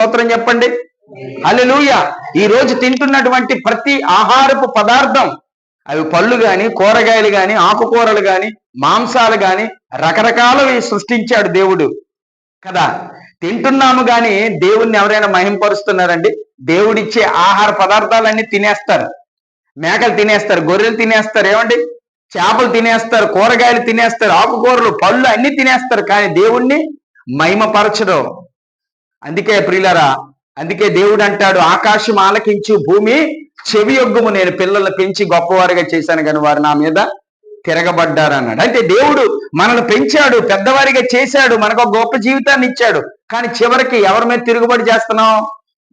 స్తోత్రం చెప్పండి. హల్లెలూయా. ఈ రోజు తింటున్నటువంటి ప్రతి ఆహారపు పదార్థం అవి పళ్ళు గాని కూరగాయలు గాని ఆకుకూరలు గాని మాంసాలు గాని రకరకాలవి సృష్టించాడు దేవుడు. కదా? తింటున్నాము గాని దేవుణ్ణి ఎవరైనా మహింపరుస్తున్నారండి? దేవుడిచ్చే ఆహార పదార్థాలన్నీ తినేస్తారు. మేకలు తినేస్తారు గొర్రెలు తినేస్తారు ఏమండి? చేపలు తినేస్తారు కూరగాయలు తినేస్తారు ఆకుకూరలు పళ్ళు అన్ని తినేస్తారు కానీ దేవుణ్ణి మహిమపరచడం అందుకే ప్రియులరా అందుకే దేవుడు అంటాడు ఆకాశం ఆలకించు భూమి చెవి యొగ్గుము. నేను పిల్లలు పెంచి గొప్పవారిగా చేశాను కానీ వారు నా మీద తిరగబడ్డారు అన్నాడు. అంటే దేవుడు మనల్ని పెంచాడు పెద్దవారిగా చేశాడు మనకు ఒక గొప్ప జీవితాన్ని ఇచ్చాడు. కానీ చివరికి ఎవరి మీద తిరుగుబడి చేస్తున్నాం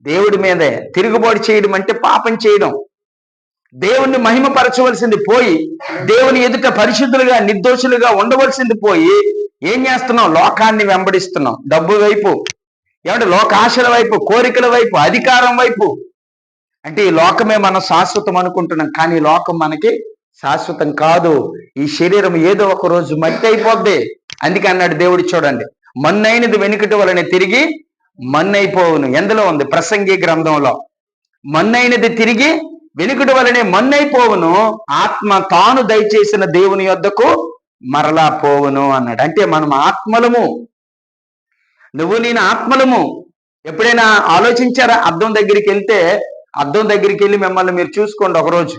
దేవుడి మీదే. తిరుగుబాటు చేయడం అంటే పాపం చేయడం. దేవుణ్ణి మహిమపరచవలసింది పోయి దేవుని ఎదుట పరిశుద్ధులుగా నిర్దోషులుగా ఉండవలసింది పోయి ఏం చేస్తున్నాం లోకాన్ని వెంబడిస్తున్నాం డబ్బు వైపు ఏమంటే లోకాశల వైపు కోరికల వైపు అధికారం వైపు. అంటే ఈ లోకమే మనం శాశ్వతం అనుకుంటున్నాం కానీ లోకం మనకి శాశ్వతం కాదు. ఈ శరీరం ఏదో ఒక రోజు మట్టి అయిపోద్ది. అందుకే అన్నాడు దేవుడు చూడండి మన్నైనది వెనుకటి వలన తిరిగి మన్నైపోవును. ఎందులో ఉంది? ప్రసంగి గ్రంథంలో. మన్నైనది తిరిగి వెనుకటి వలనే మన్నైపోవును. ఆత్మ తాను దయచేసిన దేవుని యొద్దకు మరలా పోవును అన్నాడు. అంటే మనం ఆత్మలము. నువ్వు నేను ఆత్మలము. ఎప్పుడైనా ఆలోచించారా? అర్థం దగ్గరికి వెళ్తే అర్థం దగ్గరికి వెళ్ళి మిమ్మల్ని మీరు చూసుకోండి ఒకరోజు.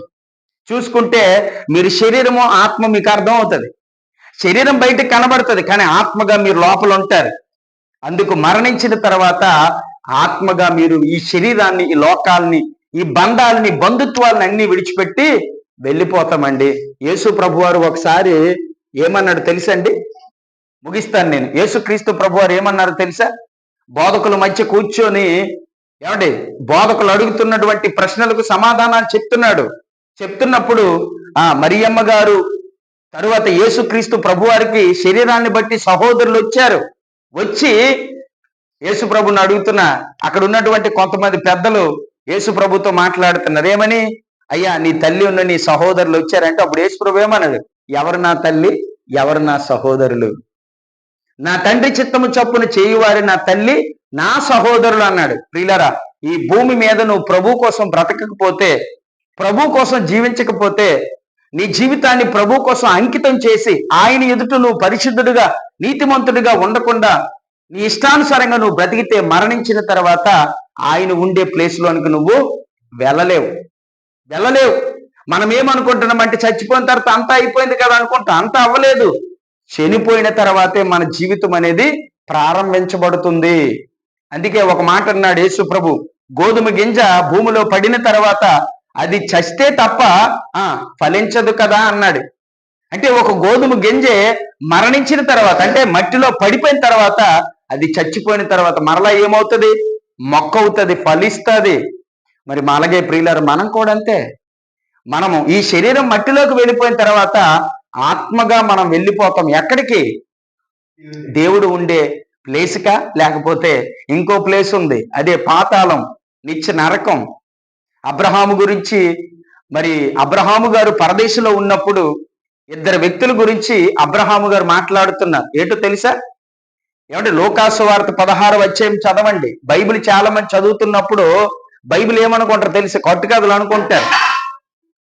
చూసుకుంటే మీరు శరీరము ఆత్మ మీకు అర్థం అవుతుంది. శరీరం బయటకు కనబడుతుంది కానీ ఆత్మగా మీరు లోపల ఉంటారు. అందుకు మరణించిన తర్వాత ఆత్మగా మీరు ఈ శరీరాన్ని ఈ లోకాల్ని ఈ బంధాలని బంధుత్వాలని అన్ని విడిచిపెట్టి వెళ్ళిపోతామండి. యేసు ప్రభు వారు ఒకసారి ఏమన్నాడు తెలుసండి? ముగిస్తాను నేను. యేసుక్రీస్తు ప్రభు వారు ఏమన్నారు తెలుసా? బోధకుల మధ్య కూర్చొని ఏమండి? బోధకులు అడుగుతున్నటువంటి ప్రశ్నలకు సమాధానాలు చెప్తున్నాడు. చెప్తున్నప్పుడు ఆ మరియమ్మ గారు తరువాత యేసుక్రీస్తు ప్రభువారికి శరీరాన్ని బట్టి సహోదరులు వచ్చారు. వచ్చి యేసు ప్రభుని అడుగుతున్న అక్కడ ఉన్నటువంటి కొంతమంది పెద్దలు యేసు ప్రభుతో మాట్లాడుతున్నారు. ఏమని? అయ్యా నీ తల్లి ఉన్న నీ సహోదరులు వచ్చారంటే అప్పుడు యేసు ప్రభు ఏమన్నాడు ఎవరు నా తల్లి? ఎవరు నా సహోదరులు? నా తండ్రి చిత్తము చొప్పున చేయువారి నా తల్లి నా సహోదరులు అన్నాడు. ప్రియులరా ఈ భూమి మీద నువ్వు ప్రభు కోసం బ్రతకకపోతే ప్రభు కోసం జీవించకపోతే నీ జీవితాన్ని ప్రభు కోసం అంకితం చేసి ఆయన ఎదుట నువ్వు పరిశుద్ధుడుగా నీతిమంతుడిగా ఉండకుండా నీ ఇష్టానుసారంగా నువ్వు బ్రతికితే మరణించిన తర్వాత ఆయన ఉండే ప్లేస్ లోనికి నువ్వు వెళ్ళలేవు. వెళ్ళలేవు. మనం ఏమనుకుంటున్నాం అంటే చచ్చిపోయిన తర్వాత అంతా అయిపోయింది కదా అనుకుంటా అంతా అవ్వలేదు. చనిపోయిన తర్వాతే మన జీవితం అనేది ప్రారంభించబడుతుంది. అందుకే ఒక మాట అన్నాడు యేసు ప్రభు గోధుమ గింజ భూమిలో పడిన తర్వాత అది చస్తే తప్ప ఆ ఫలించదు కదా అన్నాడు. అంటే ఒక గోధుమ గింజే మరణించిన తర్వాత అంటే మట్టిలో పడిపోయిన తర్వాత అది చచ్చిపోయిన తర్వాత మరలా ఏమవుతుంది? మొక్క అవుతుంది ఫలిస్తుంది. మరి మా అలాగే ప్రియులారు మనం కూడా అంతే. మనము ఈ శరీరం మట్టిలోకి వెళ్ళిపోయిన తర్వాత ఆత్మగా మనం వెళ్ళిపోతాం. ఎక్కడికి? దేవుడు ఉండే ప్లేస్కా లేకపోతే ఇంకో ప్లేస్ ఉంది. అదే పాతాళం నిత్య నరకం. అబ్రహాము గురించి మరి అబ్రహాము గారు పరదేశంలో ఉన్నప్పుడు ఇద్దరు వ్యక్తుల గురించి అబ్రహాము గారు మాట్లాడుతున్నారు. ఏంటో తెలుసా? ఏమంటే లోకాసు వార్త పదహారు వచ్చేయం చదవండి. బైబిల్ చాలా మంది చదువుతున్నప్పుడు బైబిల్ ఏమనుకుంటారు తెలిసి? కట్టుకథలు అనుకుంటారు.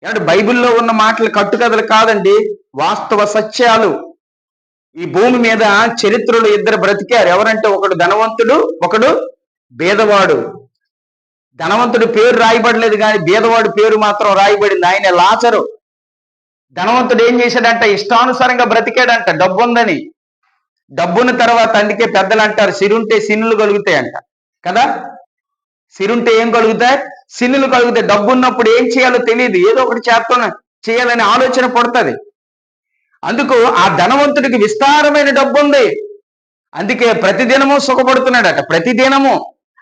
ఏమంటే బైబిల్లో ఉన్న మాటలు కట్టుకథలు కాదండి. వాస్తవ సత్యాలు. ఈ భూమి మీద చరిత్రలో ఇద్దరు బ్రతికారు. ఎవరంటే ఒకడు ధనవంతుడు ఒకడు బీదవాడు ధనవంతుడు పేరు రాయబడలేదు కానీ భేదవాడు పేరు మాత్రం రాయబడింది. ఆయన లాచరు ధనవంతుడు ఏం చేశాడంట? ఇష్టానుసారంగా బ్రతికాడంట. డబ్బు ఉందని డబ్బున్న తర్వాత అందుకే పెద్దలు అంటారు సిరుంటే సిన్నులు కలుగుతాయంట. కదా? సిరుంటే ఏం కలుగుతాయి? సిన్నులు కలుగుతాయి. డబ్బు ఉన్నప్పుడు ఏం చేయాలో తెలియదు ఏదో ఒకటి చేస్తాను చేయాలనే ఆలోచన పడుతుంది. అందుకు ఆ ధనవంతుడికి విస్తారమైన డబ్బు ఉంది అందుకే ప్రతిదినము సుఖపడుతున్నాడట ప్రతిదినము.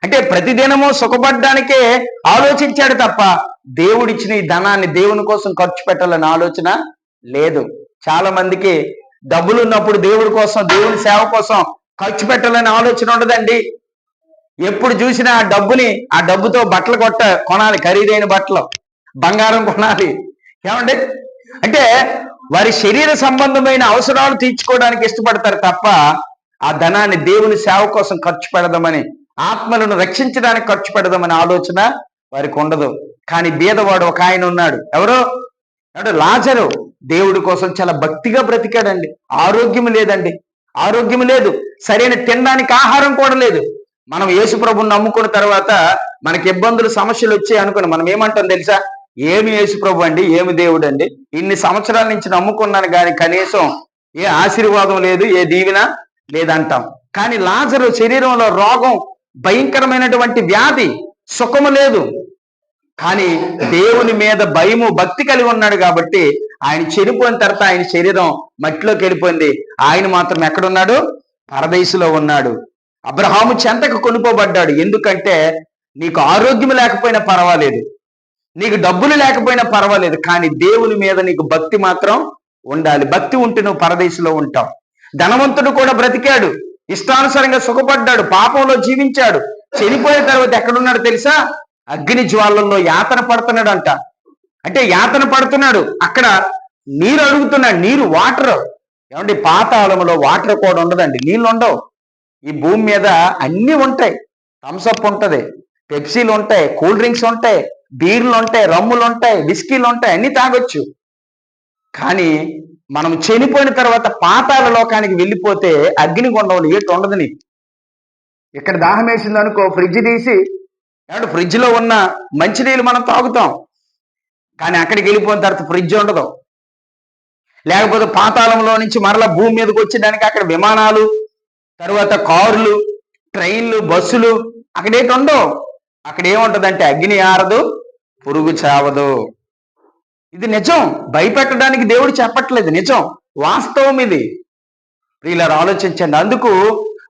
అంటే ప్రతిదినము సుఖపడడానికే ఆలోచించాడు తప్ప దేవుడిచ్చిన ఈ ధనాన్ని దేవుని కోసం ఖర్చు పెట్టాలని ఆలోచన లేదు. చాలా మందికి డబ్బులు ఉన్నప్పుడు దేవుడి కోసం దేవుని సేవ కోసం ఖర్చు పెట్టాలనే ఆలోచన ఉండదండి. ఎప్పుడు చూసినా ఆ డబ్బుని ఆ డబ్బుతో బట్టలు కొట్ట కొనాలి ఖరీదైన బట్టలు బంగారం కొనాలి. ఏమండి? అంటే వారి శరీర సంబంధమైన అవసరాలు తీర్చుకోవడానికి ఇష్టపడతారు తప్ప ఆ ధనాన్ని దేవుని సేవ కోసం ఖర్చు పెడదామని ఆత్మలను రక్షించడానికి ఖర్చు పెడదామని ఆలోచన వారికి ఉండదు. కానీ బీదవాడు ఒక ఆయన ఉన్నాడు. ఎవరో? అంటే లాజరు. దేవుడి కోసం చాలా భక్తిగా బ్రతికాడండి. ఆరోగ్యం లేదండి. ఆరోగ్యం లేదు. సరైన తినడానికి ఆహారం కూడా లేదు. మనం యేసు ప్రభుని నమ్ముకున్న తర్వాత మనకి ఇబ్బందులు సమస్యలు వచ్చాయి అనుకుని మనం ఏమంటాం తెలుసా? ఏమి యేసు ప్రభు అండి? ఏమి దేవుడు అండి? ఇన్ని సంవత్సరాల నుంచి నమ్ముకున్నాను కానీ కనీసం ఏ ఆశీర్వాదం లేదు ఏ దీవెన లేదంటాం. కానీ లాజరు శరీరంలో రోగం భయంకరమైనటువంటి వ్యాధి సుఖము లేదు. కానీ దేవుని మీద భయము భక్తి కలిగి ఉన్నాడు కాబట్టి ఆయన చనిపోయిన తర్వాత ఆయన శరీరం మట్టిలోకి వెళ్ళిపోయింది. ఆయన మాత్రం ఎక్కడున్నాడు? పరదేశులో ఉన్నాడు. అబ్రహాము చెంతకు కొనుకోబడ్డాడు. ఎందుకంటే నీకు ఆరోగ్యం లేకపోయినా పర్వాలేదు. నీకు డబ్బులు లేకపోయినా పర్వాలేదు కానీ దేవుని మీద నీకు భక్తి మాత్రం ఉండాలి. భక్తి ఉంటే నువ్వు పరదేశంలో ఉంటావు. ధనవంతుడు కూడా బ్రతికాడు. ఇష్టానుసారంగా సుఖపడ్డాడు. పాపంలో జీవించాడు. చనిపోయిన తర్వాత ఎక్కడున్నాడు తెలుసా? అగ్ని జ్వాలల్లో యాతన పడుతున్నాడు అంట అంటే యాతన పడుతున్నాడు. అక్కడ నీరు అడుగుతున్నాడు. నీరు వాటర్. ఏమంటే పాతాళంలో వాటర్ కూడా ఉండదండి. నీళ్ళు ఉండవు. ఈ భూమి మీద అన్ని ఉంటాయి. థమ్స్అప్ ఉంటది. పెప్సీలు ఉంటాయి. కూల్ డ్రింక్స్ ఉంటాయి. బీర్లు ఉంటాయి రమ్ములు ఉంటాయి విస్కీలు ఉంటాయి అన్ని తాగొచ్చు. కానీ మనం చనిపోయిన తర్వాత పాతాల లోకానికి వెళ్ళిపోతే అగ్నిగుండంలో ఏటు ఉండదు నీకు. ఇక్కడ దాహం వేసింది అనుకో ఫ్రిడ్జ్ తీసి ఏమంటే ఫ్రిడ్జ్లో ఉన్న మంచినీళ్ళు మనం తాగుతాం. కానీ అక్కడికి వెళ్ళిపోయిన తర్వాత ఫ్రిడ్జ్ ఉండదు. లేకపోతే పాతాళంలో నుంచి మరలా భూమి మీదకి వచ్చేదానికి అక్కడ విమానాలు తర్వాత కారులు ట్రైన్లు బస్సులు అక్కడ ఉండవు. అక్కడ ఏముంటదంటే అగ్ని ఆరదు పురుగు చావదు. ఇది నిజం. భయపెట్టడానికి దేవుడు చెప్పట్లేదు. నిజం. వాస్తవం ఇది. ప్రియులారు ఆలోచించండి. అందుకు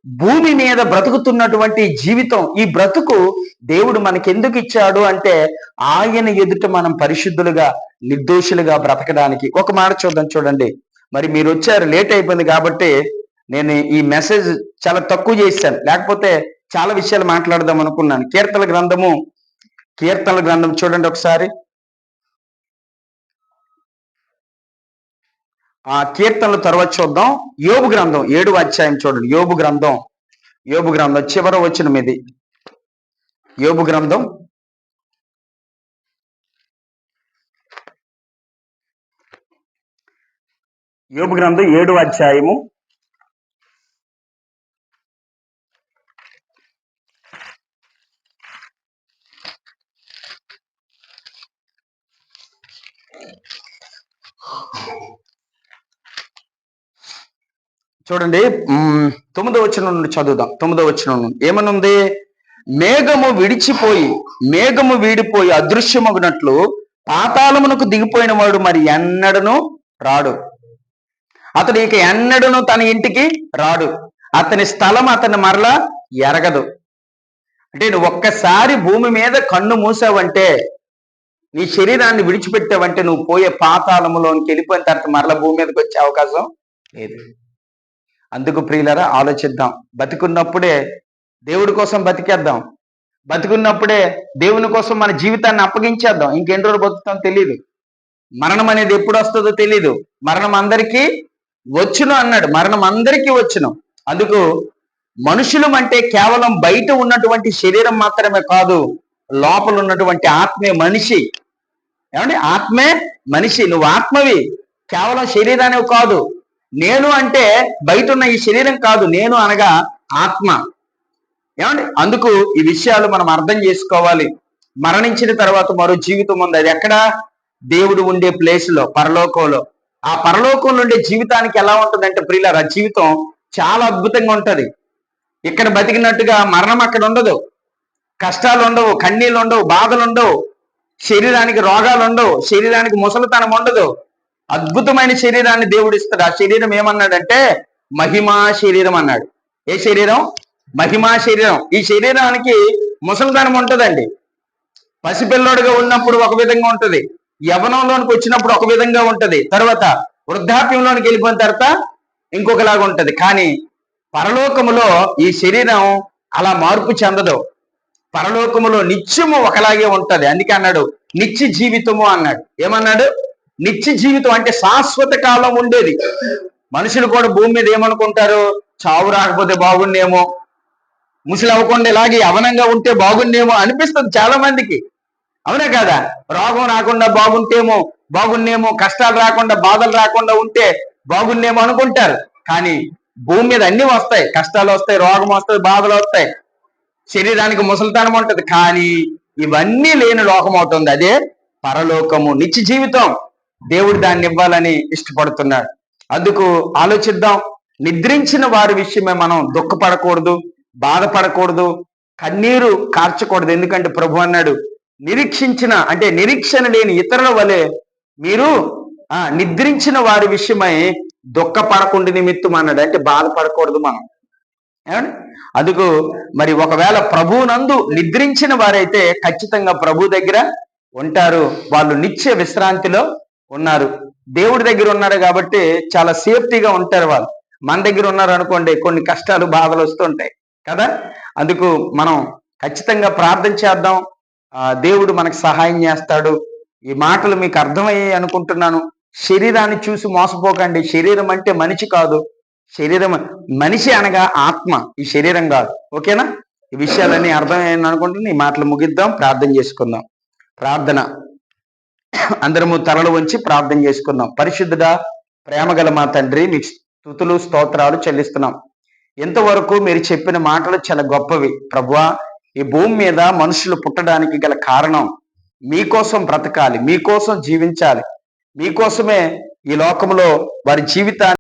భూమి మీద బ్రతుకుతున్నటువంటి జీవితం ఈ బ్రతుకు దేవుడు మనకి ఎందుకు ఇచ్చాడు అంటే ఆయన ఎదుట మనం పరిశుద్ధులుగా నిర్దోషులుగా బ్రతకడానికి. ఒక మాట చూద్దాం చూడండి. మరి మీరు వచ్చారు లేట్ అయిపోయింది కాబట్టి నేను ఈ మెసేజ్ చాలా తక్కువ చేశాను. లేకపోతే చాలా విషయాలు మాట్లాడదాం అనుకున్నాను. కీర్తన గ్రంథము కీర్తనల గ్రంథం చూడండి ఒకసారి. ఆ కీర్తనలు తర్వాత చూద్దాం. యోబు గ్రంథం ఏడు అధ్యాయం చూడండి. యోబు గ్రంథం యోబు గ్రంథం చివర వచ్చిన మీది యోబు గ్రంథం. యోబు గ్రంథం ఏడు అధ్యాయము చూడండి తొమ్మిదో వచ్చిన నుండి చదువుదాం. తొమ్మిదో వచ్చిన నుండి. ఏమనుంది? మేఘము విడిచిపోయి మేఘము వీడిపోయి అదృశ్యమగినట్లు పాతాళమునకు దిగిపోయిన వాడు మరి ఎన్నడను రాడు. అతడు ఇక ఎన్నడను తన ఇంటికి రాడు. అతని స్థలం అతని మరలా ఎరగదు. అంటే నువ్వు ఒక్కసారి భూమి మీద కన్ను మూసావంటే నీ శరీరాన్ని విడిచిపెట్టావంటే నువ్వు పోయే పాతాళములోనికి వెళ్ళిపోయిన తర్వాత మరలా భూమి మీదకి వచ్చే అవకాశం లేదు. అందుకు ప్రియులరా ఆలోచిద్దాం. బతికున్నప్పుడే దేవుడి కోసం బతికేద్దాం. బతికున్నప్పుడే దేవుని కోసం మన జీవితాన్ని అప్పగించేద్దాం. ఇంకెన్ని రోజులు బతుకుతాం తెలియదు మరణం అనేది ఎప్పుడు వస్తుందో తెలియదు మరణం అందరికీ వచ్చును అన్నాడు. మరణం అందరికీ వచ్చును. అందుకు మనుషులం అంటే కేవలం బయట ఉన్నటువంటి శరీరం మాత్రమే కాదు లోపల ఉన్నటువంటి ఆత్మే మనిషి. ఏమండి? ఆత్మే మనిషి. నువ్వు ఆత్మవి. కేవలం శరీరాన్ని కాదు. నేను అంటే బయట ఉన్న ఈ శరీరం కాదు నేను అనగా ఆత్మ. ఏమండి? అందుకు ఈ విషయాలు మనం అర్థం చేసుకోవాలి. మరణించిన తర్వాత మరో జీవితం ఉంది. అది ఎక్కడ? దేవుడు ఉండే ప్లేస్లో పరలోకంలో. ఆ పరలోకంలో ఉండే జీవితానికి ఎలా ఉంటుందంటే ప్రియుల జీవితం చాలా అద్భుతంగా ఉంటది. ఇక్కడ బతికినట్టుగా మరణం అక్కడ ఉండదు. కష్టాలు ఉండవు కన్నీళ్ళు ఉండవు బాధలు ఉండవు. శరీరానికి రోగాలు ఉండవు శరీరానికి ముసలితనం ఉండదు. అద్భుతమైన శరీరాన్ని దేవుడు ఇస్తాడు. ఆ శరీరం ఏమన్నాడంటే మహిమా శరీరం అన్నాడు. ఏ శరీరం? మహిమా శరీరం. ఈ శరీరానికి ముసలితనం ఉంటుందండి. పసిపిల్లోడుగా ఉన్నప్పుడు ఒక విధంగా ఉంటుంది. యవనంలోనికి వచ్చినప్పుడు ఒక విధంగా ఉంటుంది. తర్వాత వృద్ధాప్యంలోనికి వెళ్ళిపోయిన తర్వాత ఇంకొకలాగా ఉంటుంది. కానీ పరలోకములో ఈ శరీరం అలా మార్పు చెందదు. పరలోకములో నిత్యము ఒకలాగే ఉంటది. అందుకే అన్నాడు నిత్య జీవితము అన్నాడు. ఏమన్నాడు? నిత్య జీవితం అంటే శాశ్వత కాలం ఉండేది. మనుషులు కూడా భూమి మీద ఏమనుకుంటారు? చావు రాకపోతే బాగుండేమో. ముసలి అవ్వకుండా ఇలాగే అవనంగా ఉంటే బాగుండేమో అనిపిస్తుంది చాలా మందికి అవునా కదా? రోగం రాకుండా బాగుంటేమో బాగుండేమో కష్టాలు రాకుండా బాధలు రాకుండా ఉంటే బాగుండేమో అనుకుంటారు. కానీ భూమి మీద అన్ని వస్తాయి. కష్టాలు వస్తాయి రోగం వస్తాయి బాధలు వస్తాయి. శరీరానికి ముసలితనం ఉంటుంది. కానీ ఇవన్నీ లేని లోకం అవుతుంది. అదే పరలోకము నిత్య జీవితం. దేవుడు దాన్ని ఇవ్వాలని ఇష్టపడుతున్నాడు. అందుకు ఆలోచిద్దాం. నిద్రించిన వారి విషయమే మనం దుఃఖపడకూడదు బాధపడకూడదు కన్నీరు కార్చకూడదు. ఎందుకంటే ప్రభు అన్నాడు నిరీక్షించిన అంటే నిరీక్షణ లేని ఇతరుల వలె మీరు ఆ నిద్రించిన వారి విషయమై దుఃఖపడకుండా నిమిత్తం అన్నాడు. అంటే బాధపడకూడదు మనం. ఏమండి? అందుకు మరి ఒకవేళ ప్రభువునందు నిద్రించిన వారైతే ఖచ్చితంగా ప్రభు దగ్గర ఉంటారు. వాళ్ళు నిత్య విశ్రాంతిలో ఉన్నారు. దేవుడి దగ్గర ఉన్నారు కాబట్టి చాలా సేఫ్టీగా ఉంటారు వాళ్ళు. మన దగ్గర ఉన్నారు అనుకోండి కొన్ని కష్టాలు బాధలు వస్తుంటాయి. కదా? అందుకు మనం ఖచ్చితంగా ప్రార్థన చేద్దాం. దేవుడు మనకు సహాయం చేస్తాడు. ఈ మాటలు మీకు అర్థమయ్యాయి అనుకుంటున్నాను. శరీరాన్ని చూసి మోసపోకండి. శరీరం అంటే మనిషి కాదు. శరీరం మనిషి అనగా ఆత్మ. ఈ శరీరం కాదు. ఓకేనా? ఈ విషయాలన్నీ అర్థమయ్యాయని అనుకుంటున్నాను. ఈ మాటలు ముగిద్దాం. ప్రార్థన చేసుకుందాం. ప్రార్థన. అందరము తలలు వంచి ప్రార్థన చేసుకుందాం పరిశుద్ధుడా ప్రేమగల మా తండ్రి మీకు స్థుతులు స్తోత్రాలు చెల్లిస్తున్నాం. ఇంతవరకు మీరు చెప్పిన మాటలు చాలా గొప్పవి. ప్రభువా ఈ భూమి మీద మనుషులు పుట్టడానికి గల కారణం మీకోసం బ్రతకాలి మీకోసం జీవించాలి. మీకోసమే ఈ లోకంలో వారి జీవితాన్ని